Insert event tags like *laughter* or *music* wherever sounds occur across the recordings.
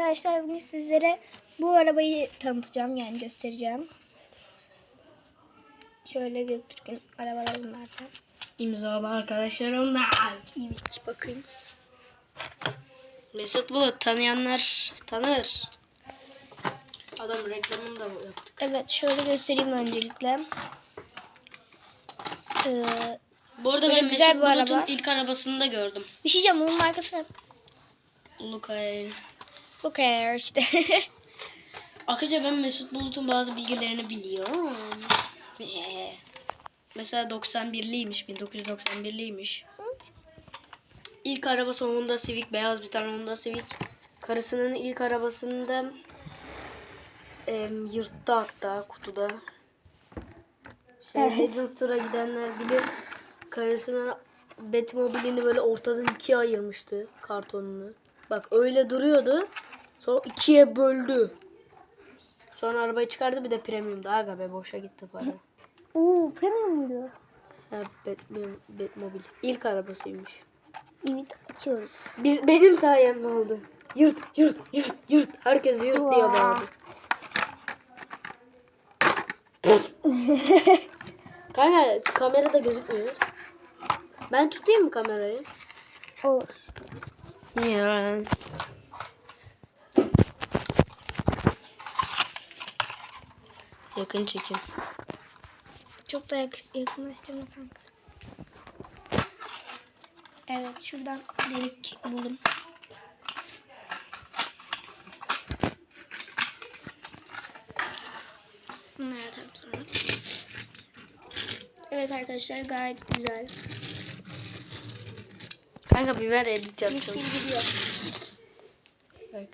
arkadaşlar bugün sizlere bu arabayı tanıtacağım yani göstereceğim. Şöyle Göktürk'ün arabaları bunlardan. İmzalı arkadaşlar onlar. Evet bakın. Mesut Bulut tanıyanlar tanır. Adam reklamını da yaptık. Evet şöyle göstereyim öncelikle. Ee, Bu arada ben Mesut Bulut'un araba. ilk arabasını da gördüm. bir şey diyeceğim bunun markası? Lukay. Bu kadar işte. *laughs* Arkadaşlar ben Mesut Bulut'un bazı bilgilerini biliyorum. Ee, Mesela 91'liymiş, 1991'liymiş. İlk arabası Honda Civic, beyaz bir tane Honda Civic. Karısının ilk arabasında em, yırttı hatta kutuda. Şey, Evet. Legends Tour'a gidenler bilir. Karısına Batmobile'ini böyle ortadan ikiye ayırmıştı kartonunu. Bak öyle duruyordu. Sonra ikiye böldü. Sonra arabayı çıkardı bir de premium daha be boşa gitti para. Oo premium muydu? Ha, Batman, Batmobile. İlk arabasıymış. Evet açıyoruz. Biz, benim sayemde oldu. Yırt, yırt, yırt, yırt. Herkes yırt diye bağırdı. Kanka kamerada gözükmüyor. Ben tutayım mı kamerayı? Olur. Ya. Yakın çekim. Çok da yak yakınlaştırma kanka. Evet şuradan delik buldum. Bunları atarım sonra. Evet arkadaşlar gayet güzel. Kanka biber edit Mis yapacağım. gibi gidiyor. Evet.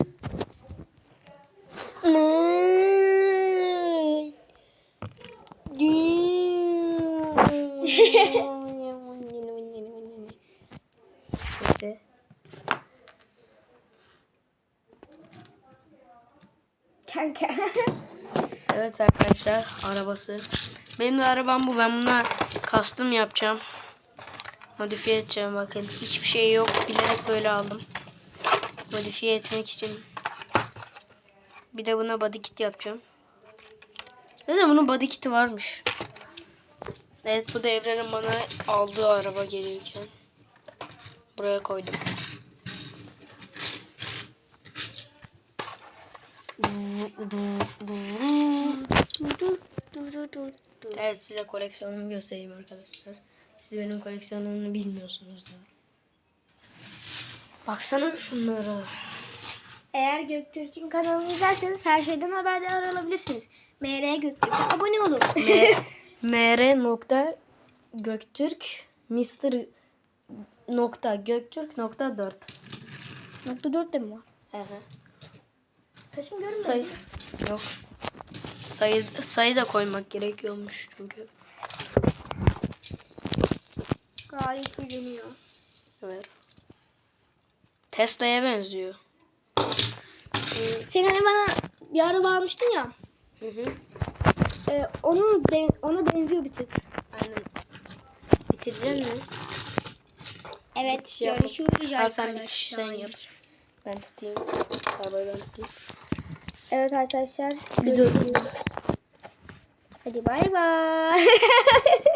Neyse. Kanka. Evet arkadaşlar arabası. Benim de arabam bu. Ben buna kastım yapacağım. Modifiye edeceğim bakın. Hiçbir şey yok. Bilerek böyle aldım. Modifiye etmek için. Bir de buna body kit yapacağım. Zaten bunun body kiti varmış. Evet bu da Evren'in bana aldığı araba gelirken. Buraya koydum. Evet size koleksiyonumu göstereyim arkadaşlar. Siz benim koleksiyonumu bilmiyorsunuz da. Baksana şunlara. Eğer Göktürk'ün kanalını izlerseniz her şeyden haberdar olabilirsiniz. MR Göktürk'e abone olun. *laughs* Mr nokta Göktürk Mr nokta Göktürk nokta 4. Nokta 4 de mi var? Hı hı. Saçım görünmüyor. Sayı yok. Sayı sayı da koymak gerekiyormuş çünkü. Gayet iyi dönüyor. Evet. Tesla'ya benziyor. Sen hani bana bir araba almıştın ya. Hı hı. E, onun ben, ona benziyor bir tık. Aynen. Bitirecek mi? Evet. Şey şöyle yapalım. sen bitiş sen arkadaşlar. yap. Ben tutayım. Arabayı ben tutayım. Evet arkadaşlar. Bir dur. görüşürüz. Hadi bay bay. *laughs*